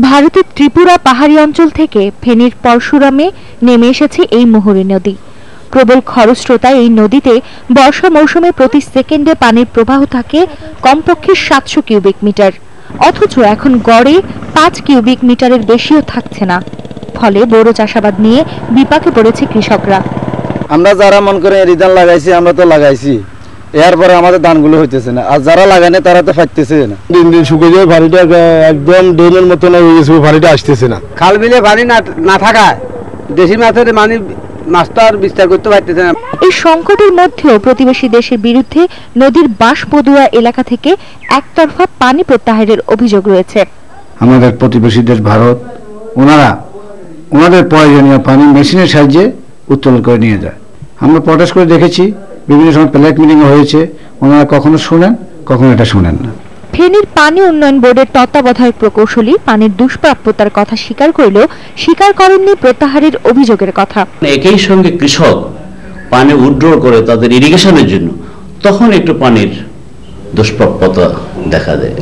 ভারতের ত্রিপুরা পাহাড়ি অঞ্চল থেকে ফেনীর পরশুরামে নেমে এসেছে এই মুহুরী নদী। প্রবল খরস্রোতায় এই নদীতে বর্ষা মৌসুমে প্রতি সেকেন্ডে পানির প্রবাহ থাকে কমপক্ষে সাতশো কিউবিক মিটার। অথচ এখন গড়ে পাঁচ কিউবিক মিটারের বেশিও থাকছে না। ফলে বোরো চাষাবাদ নিয়ে বিপাকে পড়েছে কৃষকরা। আমরা যারা মন করে রিটার্ন লাগাইছি, আমরা তো লাগাইছি। এরপরে আমাদের ধানগুলো হইতেছে না। আর যারা লাগানে তারা তো ফাইতেছে না। দিন দিন শুকিয়ে যায় ভারিটা একদম ড্রেনের মতন হয়ে গেছে ভারিটা আসতেছে না। খাল বিলে পানি না না থাকায় দেশি মাছের মানে মাছটা আর বিস্তার করতে পারতেছে না। এই সংকটের মধ্যেও প্রতিবেশী দেশের বিরুদ্ধে নদীর বাঁশপদুয়া এলাকা থেকে একতরফা পানি প্রত্যাহারের অভিযোগ রয়েছে। আমাদের প্রতিবেশী দেশ ভারত ওনারা ওনাদের প্রয়োজনীয় পানি মেশিনের সাহায্যে উত্তোলন করে নিয়ে যায়। আমরা প্রটেস্ট করে দেখেছি বিভিন্ন সময় প্লেট মিটিং হয়েছে। ওনারা কখনো শুনেন কখনো এটা শুনেন না। ফেনীর পানি উন্নয়ন বোর্ডের তত্ত্বাবধায়ক প্রকৌশলী পানির দুষ্প্রাপ্যতার কথা স্বীকার করলেও স্বীকার করেননি প্রত্যাহারের অভিযোগের কথা। একই সঙ্গে কৃষক পানি উড্র করে তাদের ইরিগেশনের জন্য তখন একটু পানির দুষ্প্রাপ্যতা দেখা দেয়।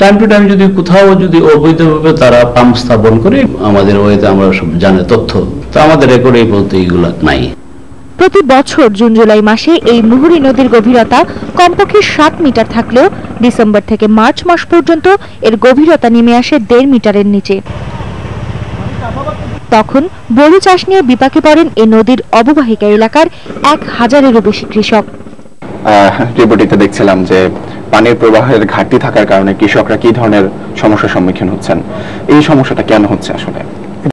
টাইম টু টাইম যদি কোথাও যদি অবৈধভাবে তারা পাম্প স্থাপন করে আমাদের ওয়েতে আমরা সব জানে তথ্য তো আমাদের রেকর্ডে বলতে এগুলা নাই। প্রতি বছর জুন জুলাই মাসে এই মুহুরী নদীর গভীরতা কমপক্ষে সাত মিটার থাকলেও ডিসেম্বর থেকে মার্চ মাস পর্যন্ত এর গভীরতা নেমে আসে দেড় মিটারের নিচে। তখন বড়ি চাষ নিয়ে বিপাকে পড়েন এই নদীর অববাহিকা এলাকার এক হাজারেরও বেশি কৃষক। রিপোর্টিতে দেখছিলাম যে পানির প্রবাহের ঘাটতি থাকার কারণে কৃষকরা কি ধরনের সমস্যার সম্মুখীন হচ্ছেন? এই সমস্যাটা কেন হচ্ছে আসলে?